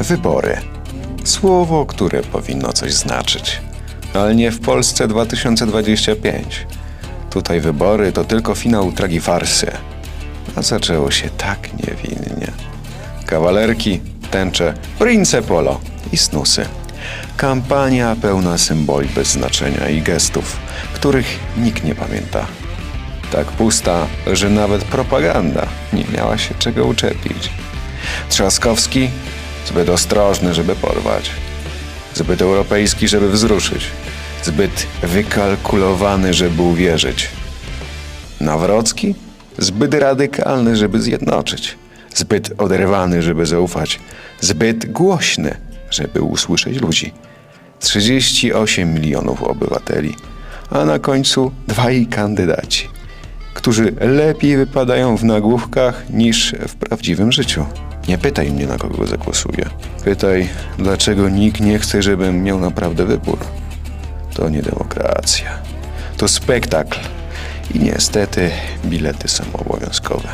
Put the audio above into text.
Wybory. Słowo, które powinno coś znaczyć. Ale nie w Polsce 2025. Tutaj wybory to tylko finał tragi farsy. A zaczęło się tak niewinnie. Kawalerki, tęcze, prince polo i snusy. Kampania pełna symboli bez znaczenia i gestów, których nikt nie pamięta. Tak pusta, że nawet propaganda nie miała się czego uczepić. Trzaskowski zbyt ostrożny, żeby porwać. Zbyt europejski, żeby wzruszyć. Zbyt wykalkulowany, żeby uwierzyć. Nawrocki zbyt radykalny, żeby zjednoczyć. Zbyt oderwany, żeby zaufać. Zbyt głośny, żeby usłyszeć ludzi. 38 milionów obywateli, a na końcu dwaj kandydaci, którzy lepiej wypadają w nagłówkach niż w prawdziwym życiu. Nie pytaj mnie, na kogo zagłosuję. Pytaj, dlaczego nikt nie chce, żebym miał naprawdę wybór. To nie demokracja. To spektakl. I niestety bilety są obowiązkowe.